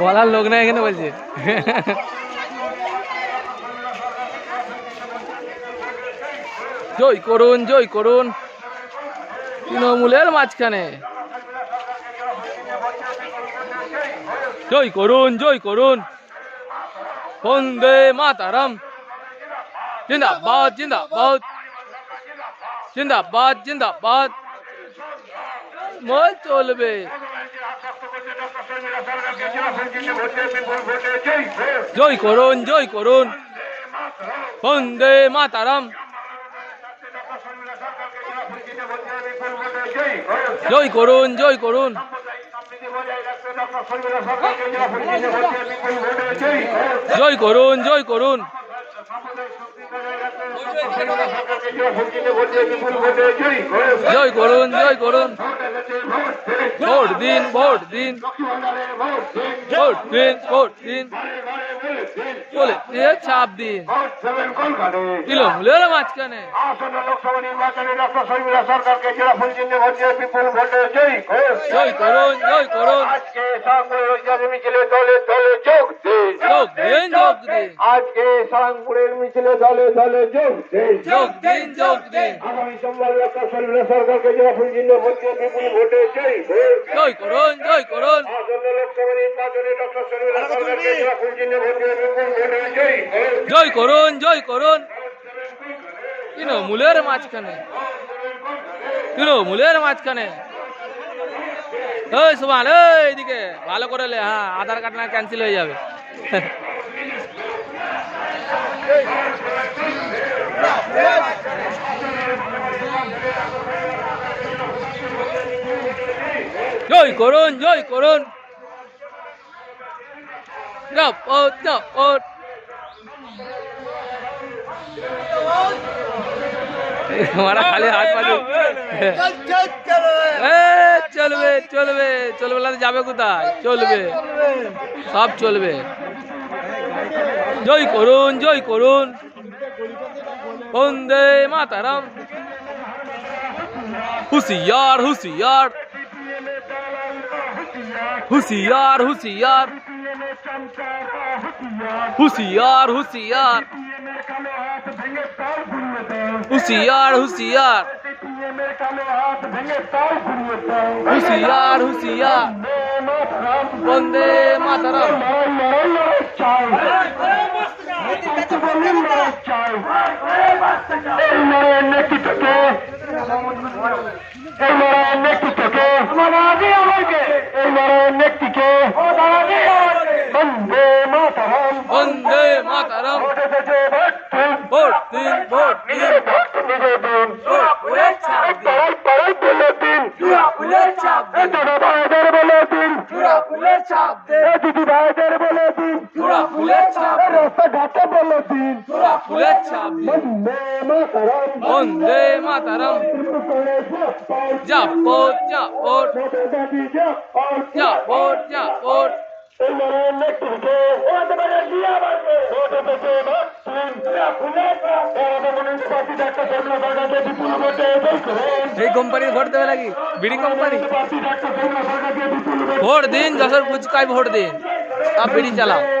বলার লোক না এখানে বলছে। জয় করুন জয় করুন। তৃণমূলের মাঝখানে। জয় করুন জয় করুন। বন্দে মাতারাম। 真的八，真的八，真的八，真的八，没走了呗。জয় করুন জয় করুন বন্দে মাতারাম জয় করুন জয় করুন জয় করুন জয় করুন জয় করুন জয় করুন। ভোট দিন ভোট দিন। ভোট দিন ভোট দিন। বলে ছাপ দিন। মাঝখানে। জয়ী করে জয় করুন। জয় করুন দলে দলে যোগ দিন। আজকে সাংপুরের মিছিলে দলে দলে যোগ দিন। যোগ দিন যোগ দিন। আগামী সোমবার শর্মিলা সরকারকে চিহ্নে ভোট বিপুল ভোটে জয়ী জয় করুন জয় করুন। আসন্ন লোকসভা নির্বাচনে ডক্টর শর্মিলা সরকারকে চিহ্নে ভোট বিপুল ভোটে জয়ী জয় করুন জয় করুন। তৃণমূলের মাঝখানে। তৃণমূলের মাঝখানে। ওই সুমান ওই এদিকে ভালো করে লে হ্যাঁ আধার কার্ড না ক্যান্সেল হয়ে যাবে। জয় করুন জয় করুন đập ơn đập ơn हमारा खाली हाथ पानी চলবে চলবে। চলবে না যাবে কোথায়? চলবে। সব চলবে। জয় করুন জয় করুন। বন্দে মাতারাম। হুশিয়ার হুশিয়ার। হুশিয়ার হুশিয়ার। হুশিয়ার হুশিয়ার। হুশিয়ার হুশিয়ার। होशियार होशियार वंदे मातरम वंदे मातरम वोट तीन वोट ফুলের চাপ দে। দাদা ভাইদের বলে দিন চূড়া ফুলের চাপ দে। দিদি ভাইদের বলে দিন চূড়া ফুলের চাপ দে। রাস্তাঘাটে বলে দিন চূড়া ফুলের চাপ দে। বন্দে মাতারাম। বন্দে মাতারাম। জাপোর জাপোর জাপোর জাপোর এই মরে নেকড়ে ও তোমার দিয়া বাজবে ছোট থেকে এই কোম্পানি ভোট দেবে নাকি বিড়ি কোম্পানি ভোট দিন যশোর পুচকায় ভোট দিন আর বিড়ি চালাও